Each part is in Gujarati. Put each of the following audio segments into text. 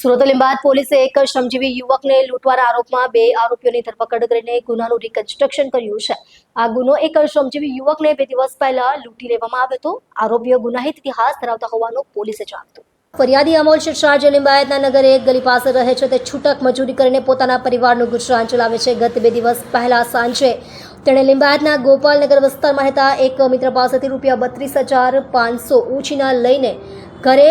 સુરત લીંબાદ પોલીસે એક શ્રમજીવી યુવકને લૂંટવાના આરોપમાં બે આરોપીઓની ધરપકડ કરીને ગુનાનું રિકન્સ્ટ્રક્શન કર્યું છે. આ ગુનો એક શ્રમજીવી યુવકને બે દિવસ પહેલા લૂંટી લેવામાં આવ્યો હતો. આરોપીઓ ગુનાહિત ઇતિહાસ ધરાવતા હોવાનું પોલીસે જાણતું ફરિયાદી અમોલ શિરશાહ જે લિંબાયતના નગર એક ગલી પાસે રહે છે તે છૂટક મજૂરી કરીને પોતાના પરિવારનું ગુજરાન ચલાવે છે. ગત બે દિવસ પહેલા સાંજે તેણે લિંબાયતના ગોપાલનગર વિસ્તારમાં રહેતા એક મિત્ર પાસેથી રૂપિયા બત્રીસ હજાર પાંચસો ઉછીના લઈને ઘરે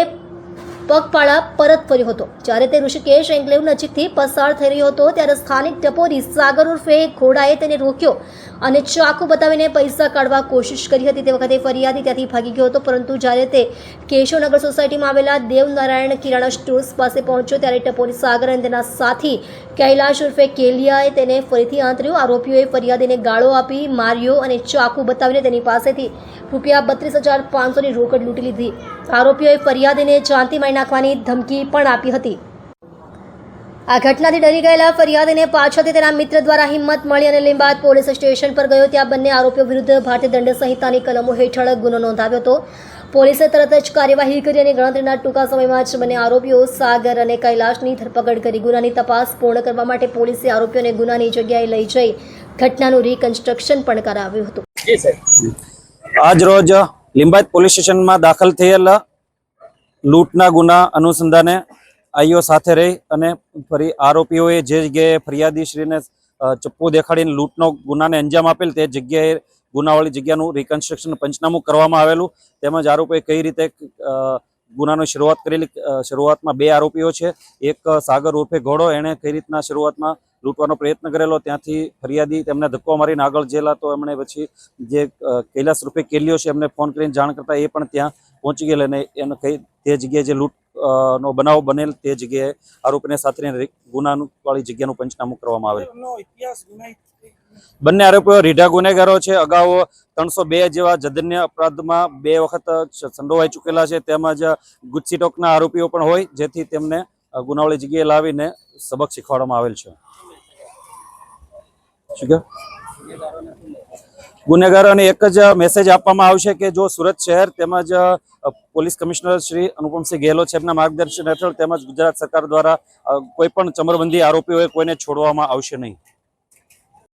પગપાળા પરત ફર્યો હતો. જ્યારે તે ઋષિકેશ એન્કલેવ નજીકથી પસાર થઈ રહ્યો હતો, ત્યારે સ્થાનિક ટપોરી સાગર ઉર્ફે ઘોડાએ તેને રોક્યો અને ચાકુ બતાવીને પૈસા કાઢવા કોશિશ કરી હતી. તે વખતે ફરિયાદી ત્યાંથી ભાગી ગયો હતો, પરંતુ જ્યારે તે કેશવનગર સોસાયટીમાં આવેલા દેવનારાયણ કિરાણા સ્ટોર્સ પાસે પહોંચ્યો, ત્યારે ટપોરી સાગર અને તેના સાથી કૈલાશ ઉર્ફે કેલિયાએ તેને ફરીથી આંતર્યો. આરોપીઓએ ફરિયાદીને ગાળો આપી, માર્યો અને ચાકુ બતાવીને તેની પાસેથી રૂપિયા બત્રીસ હજાર પાંચસોની રોકડ લૂંટી લીધી. આરોપીઓએ ફરિયાદીને જાનથી મારી નાખવાની ધમકી પણ આપી હતી. આ ઘટનાથી ડરી ગયેલા ફરિયાદીને પાછળથી તેના મિત્ર દ્વારા હિંમત મળી અને લીંબાદ પોલીસ સ્ટેશન પર ગયો. ત્યાં બંને આરોપીઓ વિરુદ્ધ ભારતીય દંડ સંહિતાની કલમો હેઠળ ગુનો નોંધાવ્યો હતો. પોલીસે તરત જ કાર્યવાહી કરી અને ગણતરીના ટૂંકા સમયમાં જ બંને આરોપીઓ સાગર અને કૈલાશની ધરપકડ કરી. ગુનાની તપાસ પૂર્ણ કરવા માટે પોલીસે આરોપીઓને ગુનાની જગ્યાએ લઈ જઈ ઘટનાનું રિકન્સ્ટ્રક્શન પણ કરાવ્યું હતું. આજ રોજ લીંબાયત પોલીસ સ્ટેશનમાં દાખલ થયેલ લૂંટના ગુના અનુસંધાને આઈઓ સાથે રહી અને ફરી આરોપીઓએ જે જગ્યાએ ફરિયાદીશ્રીને ચપ્પુ દેખાડીને લૂંટનો ગુનાને અંજામ આપેલ તે જગ્યાએ ગુનાવાળી જગ્યાનું રિકન્સ્ટ્રક્શન પંચનામું કરવામાં આવેલું. તેમજ આરોપીએ કઈ રીતે ગુનાની શરૂઆત કરેલી શરૂઆતમાં બે આરોપીઓ છે. એક સાગર ઉર્ફે ઘોડો. એણે કઈ રીતના શરૂઆતમાં લૂંટવાનો પ્રયત્ન કરેલો? ત્યાંથી ફરિયાદી તેમને ધક્કો મારીને આગળ જેલા, તો એમણે પછી જે કૈલાસ રૂપે કેલ્યો છે, એમને ફોન કરીને જાણ કરતા એ પણ ત્યાં પહોંચી ગયેલા અને એને કઈ તે જગ્યાએ જે લૂંટ નો બનાવ બનેલ, તે જગ્યાએ આરોપીને સાથે ગુનાનું વાળી જગ્યાનું પંચનામું કરવામાં આવેલ. બંને આરોપીઓ રીઢા ગુનેગારો છે. અગાઉ ત્રણસો બે જેવા જધન્ય અપરાધમાં બે વખત સંડોવાઈ ચૂકેલા છે. તેમજ ગુચ્છી ટોકના આરોપીઓ પણ હોય, જેથી તેમને ગુનાવળી જગ્યાએ લાવીને સબક શીખવાડવામાં આવેલ છે? ગુનેગારોને એક જ મેસેજ આપવામાં આવશે કે જો સુરત શહેર તેમજ પોલીસ કમિશનર શ્રી અનુપમસિંહ ગેહલોત સાહેબના માર્ગદર્શન હેઠળ તેમજ ગુજરાત સરકાર દ્વારા કોઈ પણ ચમરબંધી આરોપીઓએ કોઈને છોડવામાં આવશે નહીં.